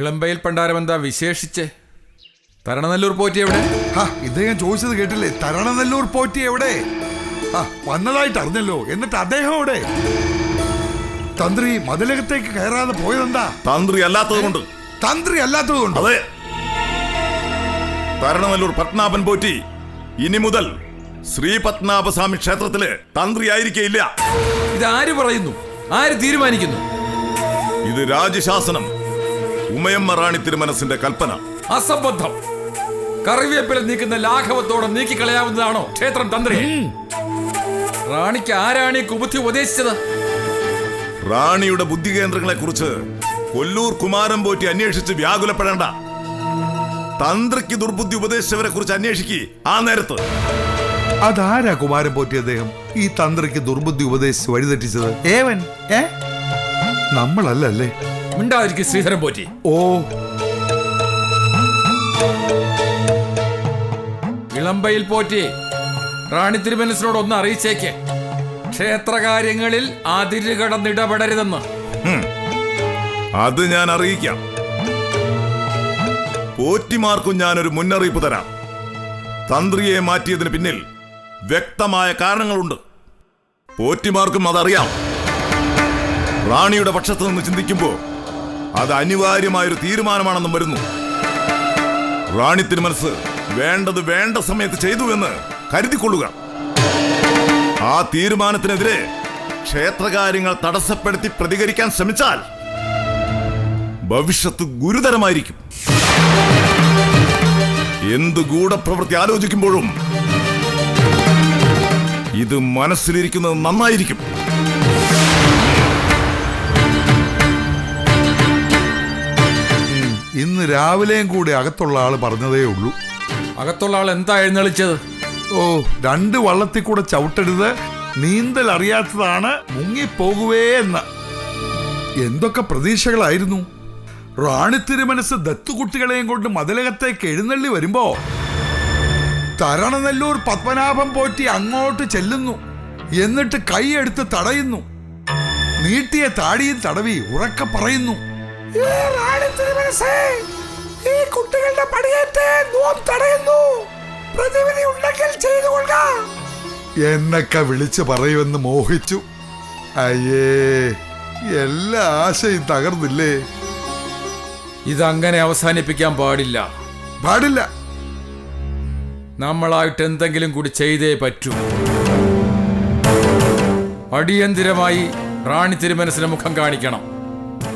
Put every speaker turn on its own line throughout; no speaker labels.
ഇളമ്പയിൽ പണ്ടാരം എന്താ വിശേഷിച്ച്? തരണനെല്ലൂർ പോറ്റി എവിടെ?
ഇത് ഞാൻ ചോദിച്ചത് കേട്ടില്ലേ? തരണനെല്ലൂർ പോറ്റി എവിടെ? ആ വന്നതായിട്ട് അറിഞ്ഞല്ലോ. എന്നിട്ട് അദ്ദേഹം എവിടെ? തന്ത്രി മതിലകത്തേക്ക് കയറാതെ പോയതെന്താ?
തന്ത്രി അല്ലാത്തത് കൊണ്ട്
തന്ത്രി അല്ലാത്തതുകൊണ്ട്.
അതെ. തരണനല്ലൂർ പത്മനാഭൻ പോറ്റി ഇനി മുതൽ ശ്രീ പത്മനാഭസ്വാമി ക്ഷേത്രത്തിൽ തന്ത്രി ആയിരിക്കില്ല
ഇത് ആര് പറയുന്നു? ആര് തീരുമാനിക്കുന്നു?
ഇത് രാജശാസനം ഉമയമ്മ റാണി തിരുമനസിന്റെ കൽപ്പന.
അസംബന്ധം. കറിവേപ്പില നീക്കുന്ന ലാഘവത്തോടെ നീക്കിക്കളയാവുന്നതാണോ ക്ഷേത്രം തന്ത്രി? റാണിക്ക് ആരാണ് ഈ കുബുദ്ധി ഉപദേശിച്ചത്?
റാണിയുടെ ബുദ്ധി കേന്ദ്രങ്ങളെ കുറിച്ച് കൊല്ലൂർ കുമാരം പോറ്റി അന്വേഷിച്ച് വ്യാകുലപ്പെടേണ്ട. തന്ത്രിക്ക് ദുർബുദ്ധി ഉപദേശിച്ചവരെ കുറിച്ച് അന്വേഷിക്കുക ആ നേരത്ത്.
അതാരാ കുമാരൻ പോറ്റി അദ്ദേഹം? ഈ തന്ത്രിക്ക് ദുർബുദ്ധി ഉപദേശിച്ച് വഴിതെറ്റിച്ചത്? ഏവൻ ഏ? നമ്മളല്ലല്ലേ?
മിണ്ടാതിരിക്കും ശ്രീധരൻ പോറ്റി.
ഓ.
ഇളമ്പയിൽ പോറ്റി റാണി തിരുമനസിനോട് ഒന്ന് അറിയിച്ചേക്ക്. ക്ഷേത്രകാര്യങ്ങളിൽ അതിര് കടന്നിടപെടരുതെന്ന്.
അത് ഞാൻ അറിയിക്കാം. പോറ്റിമാർക്കും ഞാനൊരു മുന്നറിയിപ്പ് തരാം. തന്ത്രിയെ മാറ്റിയതിന് പിന്നിൽ വ്യക്തമായ കാരണങ്ങളുണ്ട്. പോറ്റിമാർക്കും അതറിയാം. റാണിയുടെ പക്ഷത്ത് നിന്ന് ചിന്തിക്കുമ്പോൾ അത് അനിവാര്യമായൊരു തീരുമാനമാണെന്നും വരുന്നു. റാണി തിരുമനസ് വേണ്ടത് വേണ്ട സമയത്ത് ചെയ്തു എന്ന് കരുതിക്കൊള്ളുക. ആ തീരുമാനത്തിനെതിരെ ക്ഷേത്രകാര്യങ്ങൾ തടസ്സപ്പെടുത്തി പ്രതികരിക്കാൻ ശ്രമിച്ചാൽ ഭവിഷ്യത്ത് ഗുരുതരമായിരിക്കും. എന്ത് ഗൂഢപ്രവൃത്തി ആലോചിക്കുമ്പോഴും ഇത് മനസ്സിലിരിക്കുന്നത് നന്നായിരിക്കും.
ഇന്ന് രാവിലെയും കൂടി അകത്തുള്ള ആൾ പറഞ്ഞതേ ഉള്ളൂ.
അകത്തുള്ള ആൾ എന്താ എഴുന്നള്ളിച്ചത്?
ഓ രണ്ട് വള്ളത്തിൽ കൂടെ ചവിട്ടരുത്. നീന്തൽ അറിയാത്തതാണ് മുങ്ങിപ്പോകുവേ എന്ന്. എന്തൊക്കെ പ്രതീക്ഷകളായിരുന്നു. റാണി തിരുമനസ് ദത്തുകുട്ടികളെയും കൊണ്ട് മതിലകത്തേക്ക് എഴുന്നള്ളി വരുമ്പോ തരണനെല്ലൂർ പത്മനാഭം പോറ്റി അങ്ങോട്ട് ചെല്ലുന്നു. എന്നിട്ട് കൈയെടുത്ത് തടയുന്നു. നീട്ടിയ താടിയും തടവി ഉറക്കെ പറയുന്നു. "ഏ റാണി തിരുമനസ്സേ, ഈ കുട്ടികളുടെ പടിയേറ്റ് നോം തടയുന്നു. പ്രതിവിധി ഉണ്ടെങ്കിൽ ചെയ്തു കൊള്ളുക. എന്നൊക്കെ വിളിച്ചു പറയുമെന്ന് മോഹിച്ചു. അയ്യേ എല്ലാ ആശയും തകർന്നില്ലേ?
ഇതങ്ങനെ അവസാനിപ്പിക്കാൻ പാടില്ല.
പാടില്ല.
നമ്മളായിട്ട് എന്തെങ്കിലും കൂടി ചെയ്തേ പറ്റൂ. അടിയന്തിരമായി റാണി തിരുമനസിന് മുഖം കാണിക്കണം.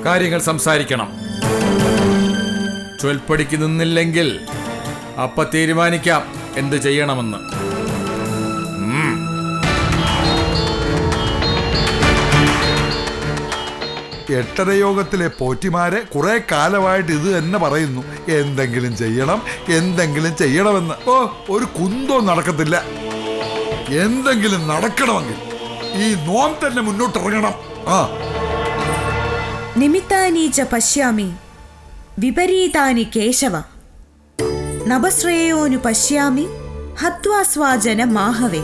കാര്യങ്ങൾ സംസാരിക്കണം. ചൊൽപ്പടിക്ക് നിന്നില്ലെങ്കിൽ അപ്പ തീരുമാനിക്കാം എന്ത് ചെയ്യണമെന്ന്.
എട്ടര യോഗത്തിലെ പോറ്റിമാരെ കുറെ കാലമായിട്ട് ഇത് തന്നെ പറയുന്നു. എന്തെങ്കിലും ചെയ്യണം എന്തെങ്കിലും ചെയ്യണമെന്ന്. ഓ ഒരു കുന്തോ നടക്കത്തില്ല. എന്തെങ്കിലും നടക്കണമെങ്കിൽ ഈ നോം തന്നെ മുന്നോട്ടിറങ്ങണം. ആ.
നിമിത്താനി ച പശ്യാമി. വിപരീതാനി കേശവ. നഭശ്രേയോനു പശ്യാമി ഹത്വാസ്വാജന മാഹവേ.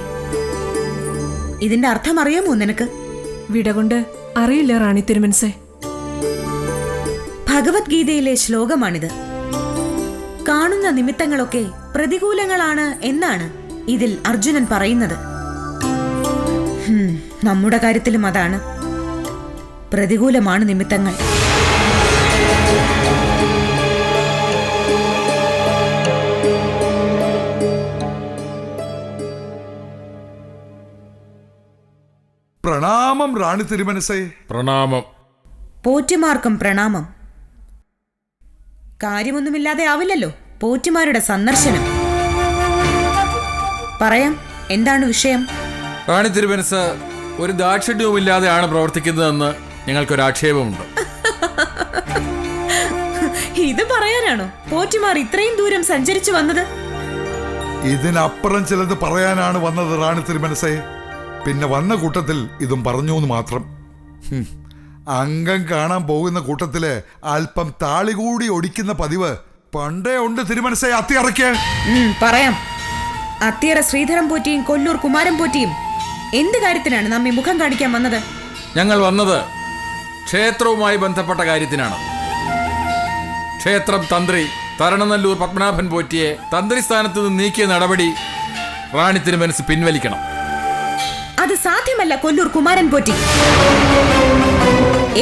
ഇതിന്റെ അർത്ഥം അറിയാമോ നിനക്ക്?
വിടകൊണ്ട് അറിയില്ല റാണി തിരുമൻസേ.
ഭഗവത്ഗീതയിലെ ശ്ലോകമാണിത്. കാണുന്ന നിമിത്തങ്ങളൊക്കെ പ്രതികൂലങ്ങളാണ് എന്നാണ് ഇതിൽ അർജുനൻ പറയുന്നത്. നമ്മുടെ കാര്യത്തിലും അതാണ്. പ്രതികൂലമാണ് നിമിത്തങ്ങൾ.
പ്രണാമം റാണി തിരുമനസേ.
പ്രണാമം.
പോറ്റിമാർക്കും പ്രണാമം. കാര്യമൊന്നുമില്ലാതെ ആവില്ലല്ലോ പോറ്റിമാരുടെ സന്ദർശനം. പറയാം എന്താണ് വിഷയം?
റാണി തിരുമനസ് ഒരു ദാക്ഷിണ്യവുമില്ലാതെയാണ് പ്രവർത്തിക്കുന്നതെന്ന് ഞങ്ങൾക്കൊരു ആക്ഷേപമുണ്ട്
ഇത് പറയാനാണോ? പോറ്റിമാർ ഇത്രയും ദൂരം സഞ്ചരിച്ചു വന്നത്?
ഇതിനപ്പുറം ചിലത് പറയാനാണ് വന്നത് റാണി തിരുമനസേ. പിന്നെ വന്ന കൂട്ടത്തിൽ ഇതും പറഞ്ഞു എന്ന് മാത്രം. അംഗം കാണാൻ പോകുന്ന കൂട്ടത്തിൽ അല്പം താളി കൂടി ഒടിക്കുന്ന പതിവ് പണ്ടേ ഉണ്ട് തിരുമനസേ അത്തിയറയ്ക്ക്.
പറയാം. അത്തിയറ ശ്രീധരൻ പോറ്റിയും കൊല്ലൂർ കുമാരൻ പോറ്റിയും എന്ത് കാര്യത്തിനാണ് നമ്മെ മുഖം കാണിക്കാൻ വന്നത്?
ഞങ്ങൾ വന്നത് ക്ഷേത്രവുമായി ബന്ധപ്പെട്ട കാര്യത്തിനാണ്. ക്ഷേത്രം തന്ത്രി തരണനല്ലൂർ പത്മനാഭൻ പോറ്റിയെ തന്ത്രി സ്ഥാനത്ത് നിന്ന് നീക്കിയ നടപടി റാണി തിരുമനസ് പിൻവലിക്കണം.
അത് സാധ്യമല്ല കൊല്ലൂർ കുമാരൻ പോറ്റി.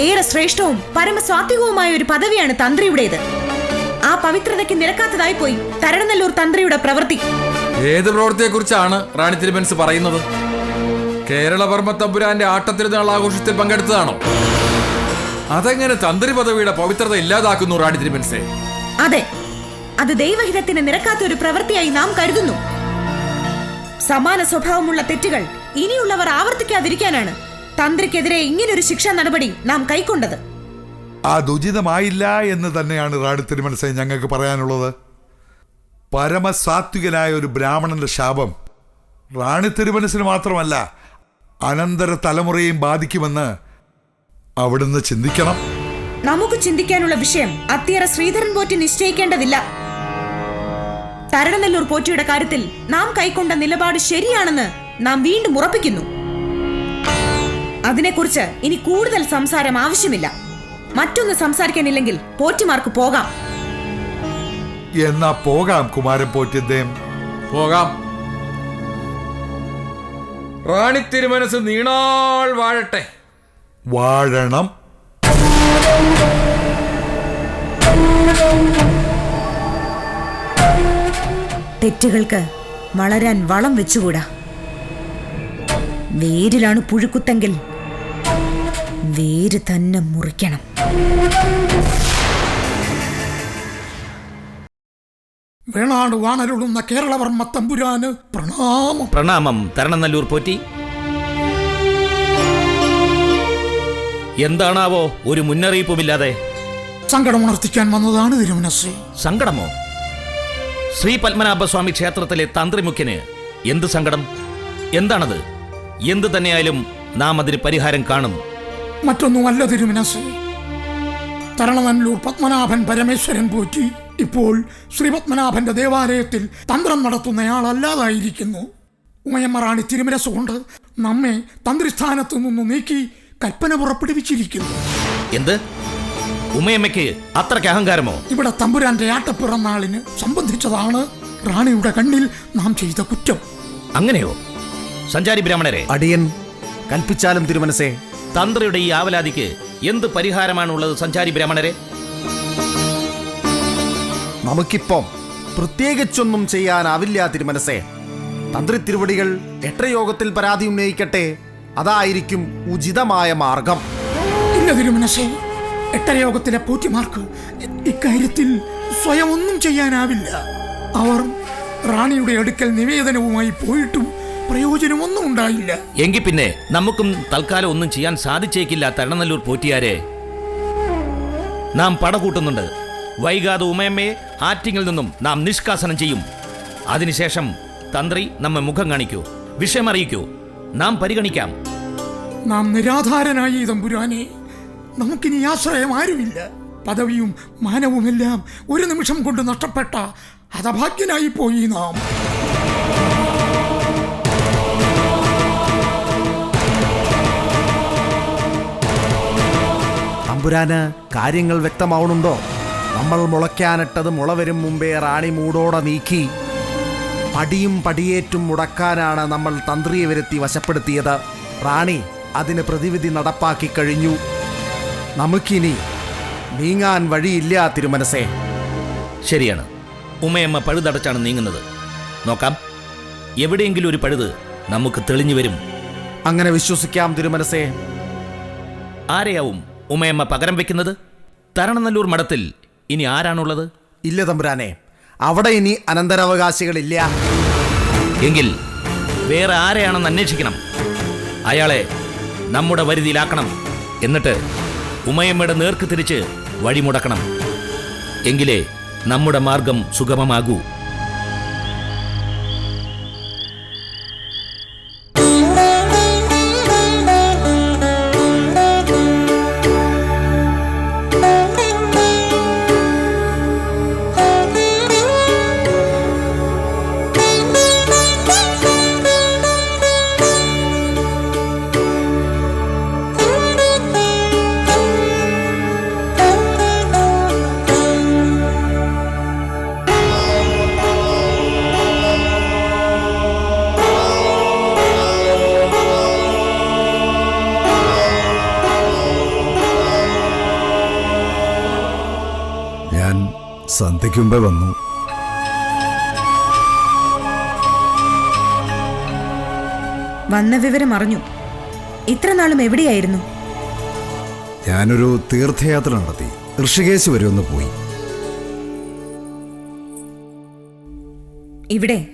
ഏറെ ശ്രേഷ്ഠവും പരമസ്വാത്വികവുമായ ഒരു പദവിയാണ് തന്ത്രിയുടേത്. ആ പവിത്രതയ്ക്ക് നിരക്കാത്തതായി പോയി തരണനല്ലൂർ തന്ത്രിയുടെ പ്രവൃത്തി.
ഏത് പ്രവൃത്തിയെക്കുറിച്ചാണ് റാണി തിരുമനസ് പറയുന്നത്? കേരളവർമ്മ തമ്പുരാന്റെ ആട്ടത്തിരുന്നാൾ ആഘോഷത്തിൽ പങ്കെടുത്തതാണോ? അതെങ്ങനെ തന്ത്രി പദവിയുടെ പവിത്രത ഇല്ലാതാക്കുന്നു റാണി തിരുമൻസേ
അതെ. അത് ദൈവഹിതത്തിന് നിരക്കാത്ത ഒരു പ്രവൃത്തിയായി നാം കരുതുന്നു. സമാന സ്വഭാവമുള്ള തെറ്റുകൾ ഇനിയുള്ളവർ ആവർത്തിക്കാതിരിക്കാനാണ് തന്ത്രിക്കെതിരെ ഇങ്ങനൊരു ശിക്ഷാ നടപടി നാം കൈക്കൊണ്ടത്.
അതുചിതമായില്ല എന്ന് തന്നെയാണ് റാണി തിരുമനസെ ഞങ്ങൾക്ക് പറയാനുള്ളത്. പരമസാത്വികനായ ഒരു ബ്രാഹ്മണന്റെ ശാപം റാണി തിരുമനസിന് മാത്രമല്ല അനന്തര തലമുറയെയും ബാധിക്കുമെന്ന് അവിടുന്ന് ചിന്തിക്കണം.
നമുക്ക് ചിന്തിക്കാനുള്ള വിഷയം അത്തിയറ ശ്രീധരൻ പോറ്റി നിശ്ചയിക്കേണ്ടതില്ല. തരണനെല്ലൂർ പോറ്റിയുടെ കാര്യത്തിൽ നാം കൈക്കൊണ്ട നിലപാട് ശരിയാണെന്ന് നാം വീണ്ടും ഉറപ്പിക്കുന്നു. അതിനെക്കുറിച്ച് ഇനി കൂടുതൽ സംസാരം ആവശ്യമില്ല. മറ്റൊന്ന് സംസാരിക്കാനില്ലെങ്കിൽ പോറ്റിമാർക്ക് പോകാം.
എന്നാ പോകാം കുമാരൻ പോറ്റിദ്ദേഹം
പോകാം. റാണി തിരുമനസ് നീണാൾ വാഴട്ടെ.
വാഴണം.
തെറ്റുകൾക്ക് വളരാൻ വളം വെച്ചുകൂടാ. വേരിലാണ് പുഴുക്കുത്തെങ്കിൽ വേര് തന്നെ മുറിക്കണം.
വേണാട് വാണരുളുന്ന കേരളവർമ്മ തമ്പുരാന് പ്രണാമം.
പ്രണാമം തരണനല്ലൂർ പോറ്റി. എന്താണാവോ ഒരു മുന്നറിയിപ്പുമില്ലാതെ?
സങ്കടം ഉണർത്തിക്കാൻ വന്നതാണ് തിരുമനസ്
സങ്കടമോ? ശ്രീ പത്മനാഭസ്വാമി ക്ഷേത്രത്തിലെ തന്ത്രിമുഖ്യന് എന്ത് സങ്കടം? എന്താണത്? എന്ത് തന്നെയായാലും നാം അതിന് പരിഹാരം കാണും.
മറ്റൊന്നുമല്ല തിരുമനസ് തരണനല്ലൂർ പത്മനാഭൻ പരമേശ്വരൻ പോറ്റി ഇപ്പോൾ ശ്രീ പത്മനാഭന്റെ ദേവാലയത്തിൽ തന്ത്രം നടത്തുന്നയാളല്ലാതായിരിക്കുന്നു. ഉമയമ്മറാണി തിരുമനസ് കൊണ്ട് നമ്മെ തന്ത്രിസ്ഥാനത്തു നിന്നും നീക്കി കൽപ്പന പുറപ്പെടുവിച്ചിരിക്കുന്നു.
എന്ത്? ഉമയമ്മയ്ക്ക് അത്രയ്ക്ക് അഹങ്കാരമോ?
ഇവിടെ തമ്പുരാന്റെ ആട്ടപ്പിറന്നാളിന് സംബന്ധിച്ചതാണ് റാണിയുടെ കണ്ണിൽ നാം ചെയ്ത കുറ്റം.
അങ്ങനെയോ? സഞ്ചാരി ബ്രാഹ്മണരെ
അടിയൻ കൽപ്പിച്ചാലും തിരുമനസേ.
തന്ത്രിയുടെ ഈ ആവലാതിക്ക് എന്ത് പരിഹാരമാണുള്ളത് സഞ്ചാരി ബ്രാഹ്മണരെ?
നമുക്കിപ്പം പ്രത്യേകിച്ചൊന്നും ചെയ്യാനാവില്ല തിരുമനസേ. തന്ത്രി തിരുവടികൾ എട്ടയോഗത്തിൽ പരാതി ഉന്നയിക്കട്ടെ. അതായിരിക്കും ഉചിതമായ മാർഗം.
ഇല്ല എട്ടരയോഗത്തിലെ പോറ്റിമാർക്ക് ഇക്കാര്യത്തിൽ സ്വയം ഒന്നും ചെയ്യാനാവില്ല. അവർ റാണിയുടെ അടുക്കൽ നിവേദനവുമായി പോയിട്ടും പ്രയോജനമൊന്നും ഉണ്ടായില്ല.
എങ്കിൽ പിന്നെ നമുക്കും തൽക്കാലം ഒന്നും ചെയ്യാൻ സാധിച്ചേക്കില്ല തരണനല്ലൂർ പോറ്റിയാരെ. നാം പടകൂട്ടുന്നുണ്ട്. വൈകാതെ ഉമയമ്മയെ ആറ്റിങ്ങിൽ നിന്നും നാം നിഷ്കാസനം ചെയ്യും. അതിനുശേഷം തന്ത്രി നമ്മെ മുഖം കാണിക്കൂ വിഷയം അറിയിക്കൂ. നാം പരിഗണിക്കാം.
നാം നിരാധാരനായി തമ്പുരാനെ. നമുക്കിനി ആശ്രയം ആരുമില്ല. പദവിയും മാനവുമെല്ലാം ഒരു നിമിഷം കൊണ്ട് നഷ്ടപ്പെട്ട ഹതഭാഗ്യനായി പോയി നാം.
തമ്പുരാന് കാര്യങ്ങൾ വ്യക്തമാവണുണ്ടോ? നമ്മൾ മുളയ്ക്കാനിട്ടത് മുള വരും മുമ്പേ റാണി മൂടോടെ നീക്കി. പടിയും പടിയേറ്റും മുടക്കാനാണ് നമ്മൾ തന്ത്രിയെ വരുത്തി വശപ്പെടുത്തിയത്. റാണി അതിന് പ്രതിവിധി നടപ്പാക്കി കഴിഞ്ഞു. നമുക്കിനി നീങ്ങാൻ വഴിയില്ല തിരുമനസേ.
ശരിയാണ്. ഉമയമ്മ പഴുതടച്ചാണ് നീങ്ങുന്നത്. നോക്കാം. എവിടെയെങ്കിലും ഒരു പഴുത് നമുക്ക് തെളിഞ്ഞു വരും.
അങ്ങനെ വിശ്വസിക്കാം തിരുമനസേ.
ആരെയാവും ഉമയമ്മ പകരം വെക്കുന്നത്? തരണനല്ലൂർ മഠത്തിൽ ഇനി ആരാണുള്ളത്?
ഇല്ല തമ്പുരാനെ അവിടെ ഇനി അനന്തരാവകാശികളില്ല.
എങ്കിൽ വേറെ ആരെയാണെന്ന് അന്വേഷിക്കണം. അയാളെ നമ്മുടെ വരുതിയിലാക്കണം. എന്നിട്ട് ഉമയമ്മയുടെ നേർക്ക് തിരിച്ച് വഴിമുടക്കണം. എങ്കിലേ നമ്മുടെ മാർഗം സുഗമമാകൂ.
സന്ധ്യയ്ക്ക് മുമ്പേ വന്നു.
വന്ന വിവരം അറിഞ്ഞു. ഇത്ര നാളും എവിടെയായിരുന്നു?
ഞാനൊരു തീർത്ഥയാത്ര നടത്തി. ഋഷികേശ് വരെ ഒന്ന് പോയി.
ഇവിടെ.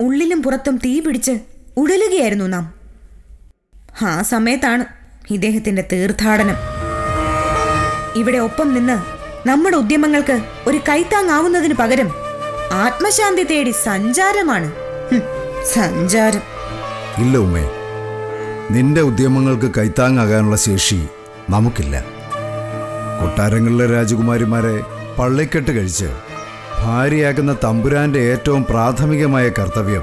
ഉള്ളിലും പുറത്തും തീ പിടിച്ച് ഉടലുകയായിരുന്നു നാം. ആ സമയത്താണ് ഇദ്ദേഹത്തിന്റെ തീർത്ഥാടനം. ഇവിടെ ഒപ്പം നിന്ന് നമ്മുടെ ഉദ്യമങ്ങൾക്ക് ഒരു കൈത്താങ്ങാവുന്നതിന് പകരം ആത്മശാന്തി തേടി സഞ്ചാരമാണ്. സഞ്ചാരം.
ഇല്ല ഉമ്മേ. നിന്റെ ഉദ്യമങ്ങൾക്ക് കൈത്താങ്ങാകാനുള്ള ശേഷി നമുക്കില്ല. കൊട്ടാരങ്ങളിലെ രാജകുമാരിമാരെ പള്ളിക്കെട്ട് കഴിച്ച് ഭാര്യയാക്കുന്ന തമ്പുരാന്റെ ഏറ്റവും പ്രാഥമികമായ കർത്തവ്യം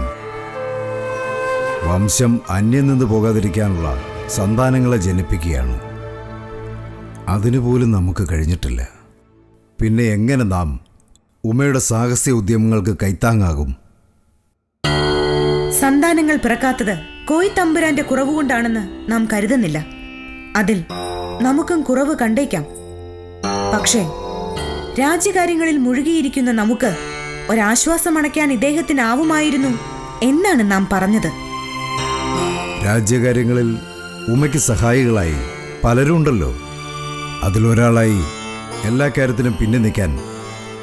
വംശം അന്യം നിന്ന് പോകാതിരിക്കാനുള്ള സന്താനങ്ങളെ ജനിപ്പിക്കുകയാണ്. അതിനുപോലും നമുക്ക് കഴിഞ്ഞിട്ടില്ല. പിന്നെ എങ്ങനെ നാം ഉമയുടെ സാഹസ്യ ഉദ്യമങ്ങൾക്ക് കൈത്താങ്ങാകും?
സന്താനങ്ങൾ പിറക്കാത്തത് കോയി തമ്പുരാന്റെ കുറവുകൊണ്ടാണെന്ന് നാം കരുതുന്നില്ല. അതിൽ നമുക്കും കുറവ് കണ്ടേക്കാം. പക്ഷേ രാജ്യകാര്യങ്ങളിൽ മുഴുകിയിരിക്കുന്ന നമുക്ക് ഒരാശ്വാസം അണയ്ക്കാൻ ഇദ്ദേഹത്തിനാവുമായിരുന്നു എന്നാണ് നാം പറഞ്ഞത്.
രാജ്യകാര്യങ്ങളിൽ ഉമയ്ക്ക് സഹായികളായി പലരുണ്ടല്ലോ. അതിലൊരാളായി എല്ലാ കാര്യത്തിലും പിന്നെ നിൽക്കാൻ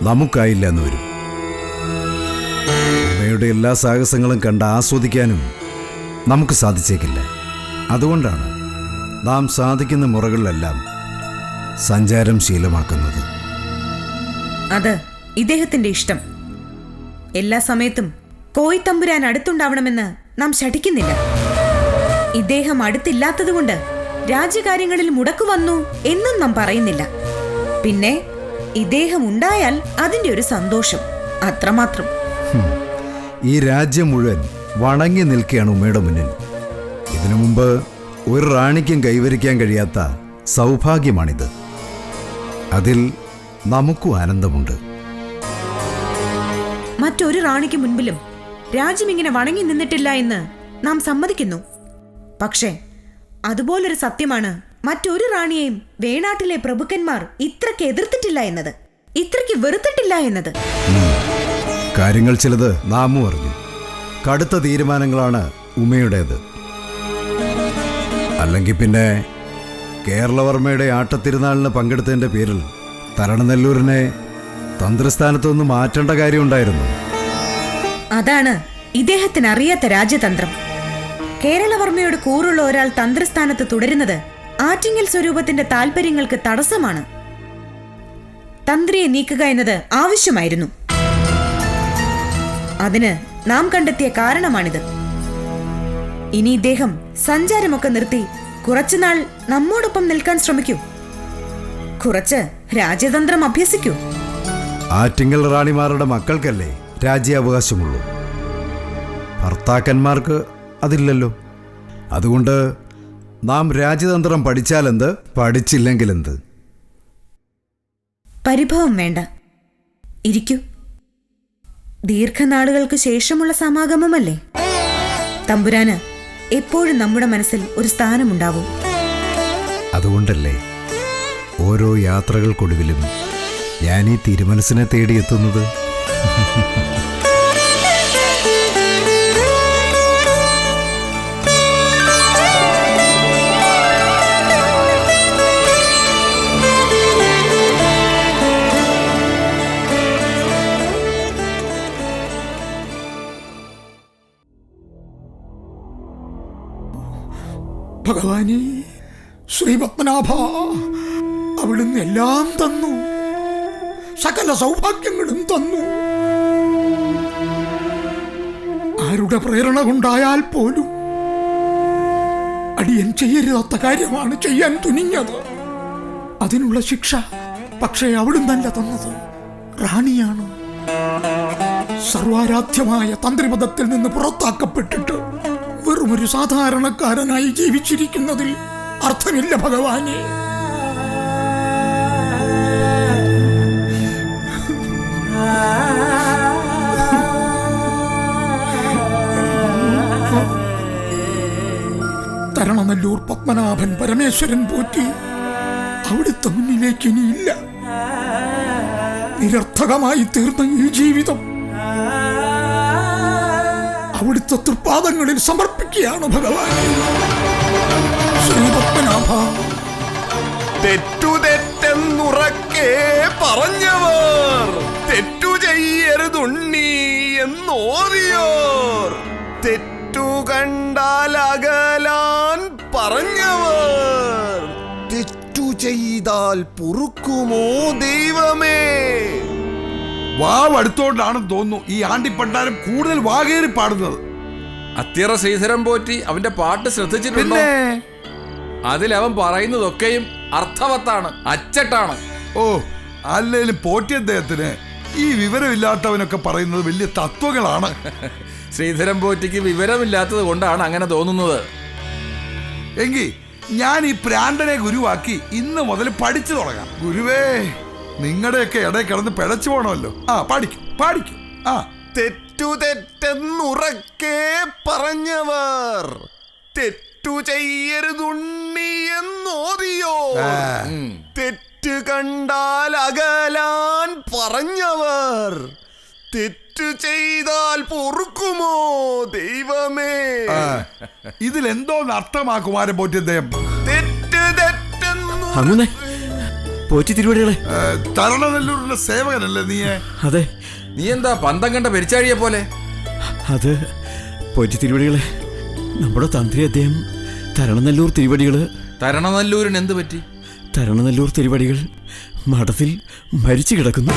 നമുക്കായില്ല എന്ന് വരും. അമ്മയുടെ എല്ലാ സാഹസങ്ങളും കണ്ട് ആസ്വദിക്കാനും നമുക്ക് സാധിച്ചേക്കില്ല. അതുകൊണ്ടാണ് നാം സാധിക്കുന്ന മുറകളിലെല്ലാം സഞ്ചാരം ശീലമാക്കുന്നത്.
അത് ഇദ്ദേഹത്തിന്റെ ഇഷ്ടം. എല്ലാ സമയത്തും കോയിത്തമ്പുരാൻ അടുത്തുണ്ടാവണമെന്ന് നാം ശഠിക്കുന്നില്ല. ഇദ്ദേഹം അടുത്തില്ലാത്തതുകൊണ്ട് രാജ്യകാര്യങ്ങളിൽ മുടക്കു വന്നു എന്നും നാം പറയുന്നില്ല. പിന്നെ ഇദ്ദേഹം ഉണ്ടായാൽ അതിന്റെ ഒരു സന്തോഷം. അത്രമാത്രം.
ഈ രാജ്യം മുഴുവൻ വണങ്ങി നിൽക്കുകയാണ് ഉമ്മയുടെ മുന്നിൽ. ഇതിനു മുമ്പ് ഒരു റാണിക്കും കൈവരിക്കാൻ കഴിയാത്ത സൗഭാഗ്യമാണിത്. അതിൽ നമുക്കും ആനന്ദമുണ്ട്.
മറ്റൊരു റാണിക്ക് മുൻപിലും രാജ്യം ഇങ്ങനെ വണങ്ങി നിന്നിട്ടില്ല എന്ന് നാം സമ്മതിക്കുന്നു. പക്ഷേ അതുപോലൊരു സത്യമാണ് മറ്റൊരു റാണിയെയും വേണാട്ടിലെ പ്രഭുക്കന്മാർ ഇത്രയ്ക്ക് എതിർത്തിട്ടില്ല എന്നത്. ഇത്രയ്ക്ക് വെറുത്തിട്ടില്ല എന്നത്.
കാര്യങ്ങൾ ചിലത് നാമും അറിഞ്ഞു. കടുത്ത തീരുമാനങ്ങളാണ് ഉമയുടേത്. അല്ലെങ്കിൽ പിന്നെ കേരളവർമ്മയുടെ ആട്ടത്തിരുന്നാളിന് പങ്കെടുത്തതിന്റെ പേരിൽ തരണനെല്ലൂരിനെ തന്ത്രസ്ഥാനത്തൊന്ന് മാറ്റേണ്ട കാര്യമുണ്ടായിരുന്നു.
അതാണ് ഇദ്ദേഹത്തിന് അറിയാത്ത രാജ്യതന്ത്രം. കേരളവർമ്മയോട് കൂറുള്ള ഒരാൾ തന്ത്രസ്ഥാനത്ത് തുടരുന്നത് ആറ്റിങ്ങൽ സ്വരൂപത്തിന്റെ താല്പര്യങ്ങൾക്ക് തടസ്സമാണ്. തന്ത്രിയെ നീക്കുക എന്നത് ആവശ്യമായിരുന്നു. അതിന് നാം കണ്ടെത്തിയ കാരണമാണിത്. ഇനി ഇദ്ദേഹം സഞ്ചാരമൊക്കെ നിർത്തി കുറച്ചുനാൾ നമ്മോടൊപ്പം നിൽക്കാൻ ശ്രമിക്കൂ. കുറച്ച് രാജ്യതന്ത്രം അഭ്യസിക്കൂ.
ആറ്റിങ്ങൽ റാണിമാരുടെ മക്കൾക്കല്ലേ രാജ്യാവകാശമുള്ളൂ ഭർത്താക്കന്മാർക്ക് അതില്ലല്ലോ. അതുകൊണ്ട് നാം രാജ്യതന്ത്രം പഠിച്ചാലെന്ത്? പഠിച്ചില്ലെങ്കിലെന്ത്?
പരിഭവം വേണ്ട. ഇരിക്കൂ. ദീർഘനാളുകൾക്ക് ശേഷമുള്ള സമാഗമമല്ലേ? തമ്പുരാന് എപ്പോഴും നമ്മുടെ മനസ്സിൽ ഒരു സ്ഥാനമുണ്ടാവും.
അതുകൊണ്ടല്ലേ ഓരോ യാത്രകൾക്കൊടുവിലും ഞാൻ ഈ തിരുമനസിനെ തേടിയെത്തുന്നത്?
ഭഗവാനെ ശ്രീപത്മനാഭ അവിടുന്ന് എല്ലാം തന്നു. സകല സൗഭാഗ്യങ്ങളും തന്നു. ആരുടെ പ്രേരണ കൊണ്ടായാൽ പോലും അടിയൻ ചെയ്യരുതാത്ത കാര്യമാണ് ചെയ്യാൻ തുനിഞ്ഞത്. അതിനുള്ള ശിക്ഷ പക്ഷേ അവിടുന്നല്ല തന്നത്. റാണിയാണ്. സർവാരാധ്യമായ തന്ത്രിപദത്തിൽ നിന്ന് പുറത്താക്കപ്പെട്ടിട്ട് വെറുമൊരു സാധാരണക്കാരനായി ജീവിച്ചിരിക്കുന്നതിൽ അർത്ഥമില്ല ഭഗവാനെ. തരണനല്ലൂർ പത്മനാഭൻ പരമേശ്വരൻ പോറ്റി അവിടുത്തെ മുന്നിലേക്ക് ഇനിയില്ല. നിരർത്ഥകമായി തീർന്ന ഈ ജീവിതം അവിടുത്തെ തൃപ്പാദങ്ങളിൽ സമർപ്പിക്കുകയാണ് ഭഗവാൻ? ശ്രീപത്മനാഭ.
തെറ്റു തെറ്റെന്നുറക്കെ പറഞ്ഞവർ തെറ്റു ചെയ്യരുതുണ്ണി എന്നോറിയോർ. തെറ്റു കണ്ടാൽ അകലാൻ പറഞ്ഞവർ തെറ്റു ചെയ്താൽ പൊറുക്കുമോ ദൈവമേ?
വാവ് അടുത്തോണ്ടാണെന്ന് തോന്നുന്നു ഈ ആണ്ടിപ്പണ്ടാരം കൂടുതൽ വാകേറി പാടുന്നത്
അത്തിയറ ശ്രീധരൻ പോറ്റി അവന്റെ പാട്ട് ശ്രദ്ധിച്ചിട്ടുണ്ടോ? അതിലവൻ പറയുന്നതൊക്കെയും അർത്ഥവത്താണ് അച്ചട്ടാണ്.
ഓ അല്ലേലും പോറ്റി അദ്ദേഹത്തിന് ഈ വിവരമില്ലാത്തവനൊക്കെ പറയുന്നത് വലിയ തത്വങ്ങളാണ്.
ശ്രീധരൻ പോറ്റിക്ക് വിവരമില്ലാത്തത് കൊണ്ടാണ് അങ്ങനെ തോന്നുന്നത്.
എങ്കിൽ ഞാൻ ഈ പ്രാന്തനെ ഗുരുവാക്കി ഇന്ന് മുതൽ പഠിച്ചു തുടങ്ങാം. ഗുരുവേ നിങ്ങളുടെയൊക്കെ ഇടയിൽ കിടന്ന് പിഴച്ചു പോണമല്ലോ. ആ പാടിക്കും പാടിക്കും ആ
തെറ്റു തെറ്റെന്നുറക്കെ പറഞ്ഞവർ. തെറ്റു ചെയ്യരുതുണ്ണി എന്നോറിയോ തെറ്റ് കണ്ടാൽ അകലാൻ പറഞ്ഞവർ. തെറ്റ് ചെയ്താൽ പൊറുക്കുമോ ദൈവമേ?
ഇതിൽ ഇതിലെന്തോന്ന് അർത്ഥമാ കുമാരൻ പോറ്റി അദ്ദേഹം?
തെറ്റ് തെറ്റെന്നു
പോറ്റി തിരുവടികളെ.
തരണനെല്ലൂരിന്റെ സേവകനല്ലേ നീയെ?
അതെ.
നീ എന്താ പന്തം കണ്ട പെരിച്ചാഴിയെ പോലെ?
അത് പോറ്റി തിരുവടികളെ. നമ്മുടെ തന്ത്രി അദ്ദേഹം തരണനെല്ലൂർ തിരുവടികൾ.
തരണനല്ലൂരിന് എന്ത് പറ്റി?
തരണനെല്ലൂർ തിരുവടികൾ മഠത്തിൽ മരിച്ചു കിടക്കുന്നു.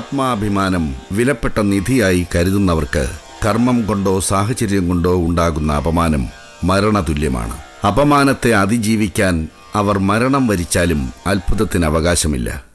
ആത്മാഭിമാനം വിലപ്പെട്ട നിധിയായി കരുതുന്നവർക്ക് കർമ്മം കൊണ്ടോ സാഹചര്യം കൊണ്ടോ ഉണ്ടാകുന്ന അപമാനം മരണതുല്യമാണ്. അപമാനത്തെ അതിജീവിക്കാൻ അവർ മരണം വരിച്ചാലും അത്ഭുതത്തിന് അവകാശമില്ല.